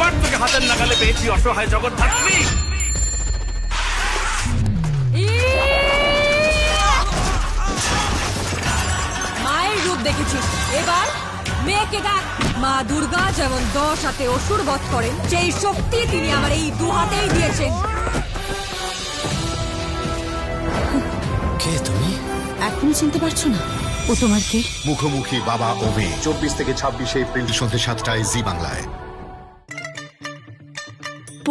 একবার তোকে হাতের নাগালে পেয়েছি অসহায় জগৎ থাকবি মায়ের রূপ দেখেছি এবার মেয়েকে ডাক। মা দুর্গা যেমন দশ হাতে অসুর বধ করেন সেই শক্তি তিনি আমার এই দু হাতেই দিয়েছেন। কে তুমি? এখনও চিনতে পারছ না? ও তোমার কে? মুখোমুখি বাবা ও মেয়ে। চব্বিশ থেকে ছাব্বিশে এপ্রিল সন্ধ্যে সাতটায় জি বাংলায়।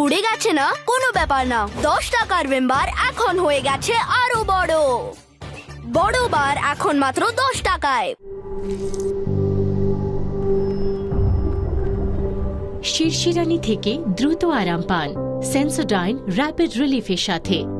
পুড়ে গেছে না? কোনো ব্যাপার না। দশ টাকার মেম্বার এখন হয়ে গেছে আরও বড়। বড় বার এখন মাত্র দশ টাকায়। শিরশিরানি থেকে দ্রুত আরাম পান। সেন্সোডাইন র্যাপিড রিলিফের সাথে।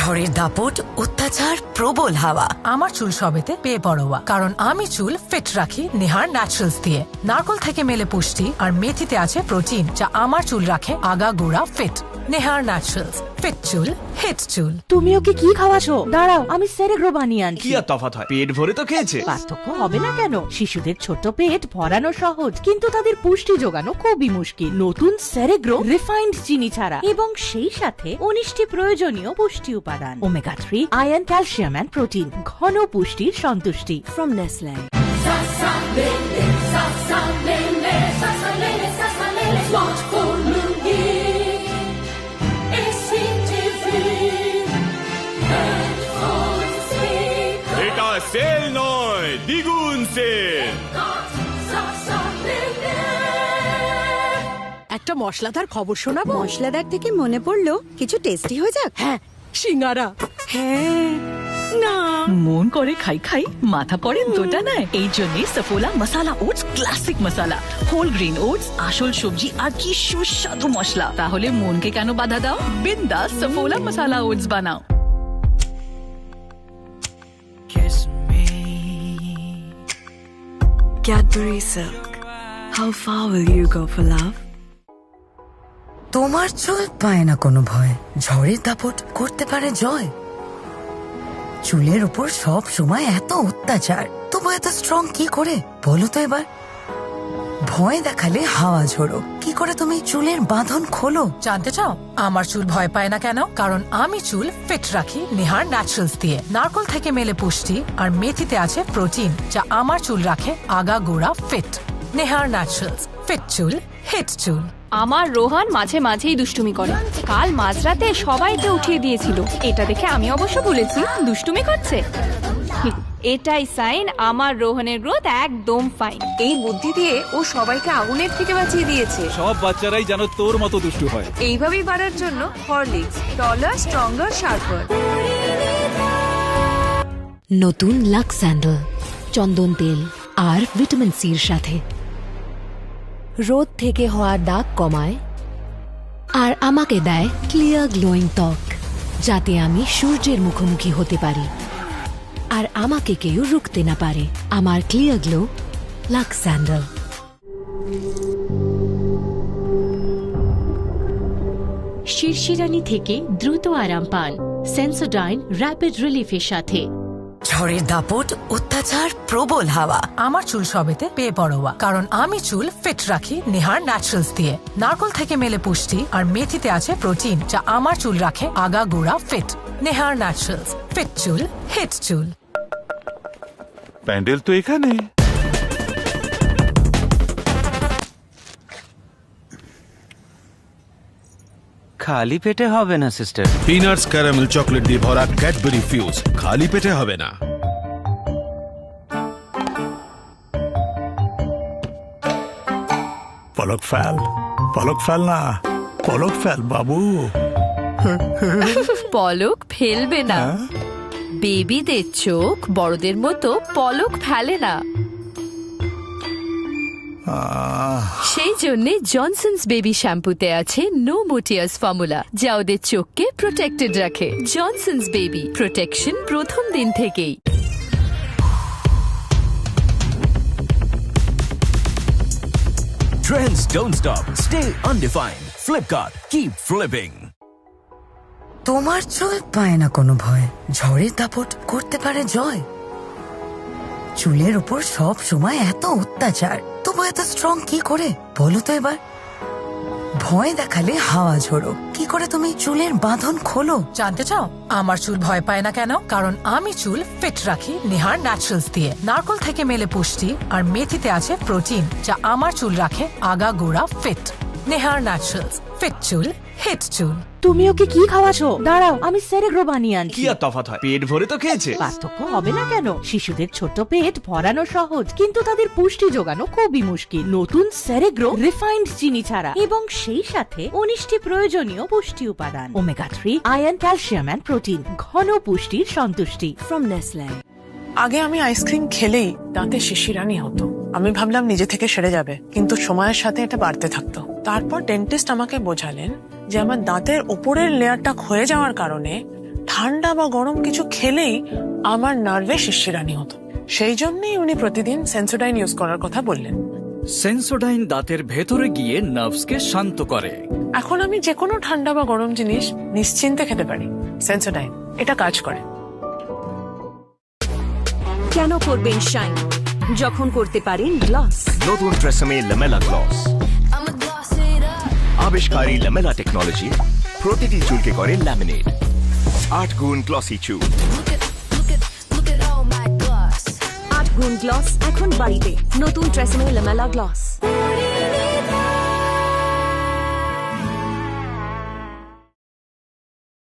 ঝড়ের দাপট, অত্যাচার, প্রবল হাওয়া। আমার চুল সবেতে পেয়ে পড়োয়া কারণ আমি চুল ফিট রাখি নেহার ন্যাচারালস দিয়ে। নারকল থেকে মেলে পুষ্টি আর মেথিতে আছে প্রোটিন যা আমার চুল রাখে আগা গোড়া ফিট নেহার ন্যাচারালস ফিট চুল হিট চুল। তুমি ওকে কি খাওয়াছো? দাঁড়াও আমি সেরেগ্রো বানিয়ে আনছি। কি আর তফাৎ হয়? পেট ভরে তো খেয়েছে। পার্থক্য হবে না কেন? শিশুদের ছোট পেট ভরানো সহজ কিন্তু তাদের পুষ্টি যোগানো খুবই মুশকিল। নতুন সেরেগ্রো রিফাইন্ড চিনি ছাড়া এবং সেই সাথে উনিশটি প্রয়োজনীয় পুষ্টি উপাদান। Omega three iron calcium and protein ঘন পুষ্টির সন্তুষ্টি। ফ্রম নেসলে সেল নয় দ্বিগুণ সেল একটা মশলাদার খবর শোনাবো? মশলাদার থেকে মনে পড়ল কিছু টেস্টি হয়ে যাক। হ্যাঁ সিঙ্গারা। হ্যাঁ না। মন করে খাই খাই মাথা পড়ে দোটা নেয় এই জন্যই Saffola masala oats classic masala whole green oats আসল সবজি আর কি সুস্বাদু মশলা। তাহলে মনকে কেন বাধা দাও? বিন্দাস সফোলা মশালা ওটস বানাও। Cadbury Silk. How far will you go for love? তোমার চুল পায় না কোনো ভয়। ঝড়ের দাপট করতে পারে জয়। চুলের উপর সব সময় এত অত্যাচার। তবু এত স্ট্রং কি করে? বলো তো এবার। ভয় দেখালে হাওয়া ঝোড়ো। কি করে তুমি চুলের বাঁধন খোলো? জানতে চাও? আমার চুল ভয় পায় না কেন? কারণ আমি চুল ফিট রাখি নেহার ন্যাচারালস দিয়ে। নারকল থেকে মেলে পুষ্টি আর মেথিতে আছে প্রোটিন যা আমার চুল রাখে আগা গোড়া ফিট নেহার ন্যাচারালস ফিট চুল হিট চুল। আমার রোহান মাঝে মাঝেই দুষ্টুমি করে। কাল মাঝরাতে সবাইকে উঠিয়ে দিয়েছিল। এটা দেখে আমি অবশ্য বলেছি দুষ্টুমি করছে। এটাই সাইন আমার রোহনের গ্রোথ একদম ফাইন এই বুদ্ধি দিয়ে ও সবাইকে আগুনের থেকে বাঁচিয়ে দিয়েছে। সব বাচ্চারাই যেন তোর মতো দুষ্টু হয়। এইভাবেই বাড়ার জন্য হরলিক্স টলার স্ট্রঙ্গার শার্পার নতুন লাক্স স্যান্ডেল চন্দন তেল আর ভিটামিন সির সাথে। রোদ থেকে হওয়া দাগ কমায় আর আমাকে দেয় ক্লিয়ার গ্লোয়িং ত্বক যাতে আমি সূর্যের মুখোমুখি হতে পারি। আর আমাকে কেউ রুখতে না পারে। আমার ক্লিয়ার গ্লো লাক্স স্যান্ডেল শীর্ষিরানি থেকে দ্রুত আরাম পান সেন্সোডাইন র্যাপিড রিলিফের সাথে। ঝড়ের দাপট অত্যাচার প্রবল হাওয়া। আমার চুল সবেতে পেয়ে পড়োয়া কারণ আমি চুল ফিট রাখি নেহার ন্যাচারালস দিয়ে। নারকল থেকে মেলে পুষ্টি আর মেথিতে আছে প্রোটিন যা আমার চুল রাখে আগা গোড়া ফিট নেহার ন্যাচারালস ফিট চুল হিট চুল। প্যান্ডেল তো এখানে। খালি পেটে হবে না সিস্টার। পিনাটস ক্যারামেল চকলেট দিয়ে ভরা ক্যাডবেরি ফিউজ খালি পেটে হবে না। পলক ফেল পলক ফেল না পলক ফেল বাবু। পলক ফেলবে না। বেবিদের চোখ বড়দের মতো পলক ফেলে না সেই জন্য জনসনস বেবি শ্যাম্পুতে আছে নো মোটিয়াস ফর্মুলা যা ওদের চোখকে প্রোটেক্টেড রাখে জনসনস বেবি প্রোটেকশন প্রথম দিন থেকেই Trends don't stop. Stay undefined. Flipkart. Keep flipping. তোমার চুল পায় না কোনো ভয়। ঝড়ের দাপট করতে পারে জয়। চুলের উপর সব সময় এত অত্যাচার। তবু এত স্ট্রং কি করে? বলো তো এবার। ভয় দেখালে হাওয়া ঝোড়ো। কি করে তুমি চুলের বাঁধন খোলো? জানতে চাও? আমার চুল ভয় পায় না কেন? কারণ আমি চুল ফিট রাখি নিহার ন্যাচারালস দিয়ে। নারকল থেকে মেলে পুষ্টি আর মেথিতে আছে প্রোটিন যা আমার চুল রাখে আগা গোড়া ফিট নেহার ন্যাচারালস ফিট চুল হিট চুল। তুমি ওকে কি খাওয়াছো? দাঁড়াও আমি সেরেগ্রো বানিয়ে আনছি। কি আর তফাৎ হয়? পেট ভরে তো খেয়েছে। পার্থক্য হবে না কেন? শিশুদের ছোট পেট ভরানো সহজ কিন্তু তাদের পুষ্টি যোগানো খুবই মুশকিল। নতুন সেরেগ্রো রিফাইন্ড চিনি ছাড়া। এবং সেই সাথে উনিশটি প্রয়োজনীয় পুষ্টি উপাদান। Omega three iron calcium and protein ঘন পুষ্টির সন্তুষ্টি। ফ্রম নেসলে আগে আমি আইসক্রিম খেলেই দাঁতে শিশিরানি হতো। আমি ভাবলাম নিজে থেকে সেরে যাবে কিন্তু সময়ের সাথে এটা বাড়তে থাকতো। তারপর ডেন্টিস্ট আমাকে বোঝালেন যে আমার দাঁতের ওপরের লেয়ারটা ক্ষয়ে যাওয়ার কারণে ঠান্ডা বা গরম কিছু খেলেই আমার নার্ভে শিশিরানি হতো। সেই জন্যই উনি প্রতিদিন সেন্সোডাইন ইউজ করার কথা বললেন। সেন্সোডাইন দাঁতের ভেতরে গিয়ে নার্ভসকে শান্ত করে। এখন আমি যে কোনো ঠান্ডা বা গরম জিনিস নিশ্চিন্তে খেতে পারি। সেন্সোডাইন এটা কাজ করে। কেন করবেন শাইন? যখন করতে পারেন গ্লস নতুন ট্রেসমে লামেলা গ্লস আবিষ্কারী লামেলা টেকনোলজি প্রতিটি চুলকে করে ল্যামিনেট আট গুণ গ্লসি চুল। আট গুণ গ্লস এখন বাড়িতে। নতুন ট্রেসমে লামেলা গ্লস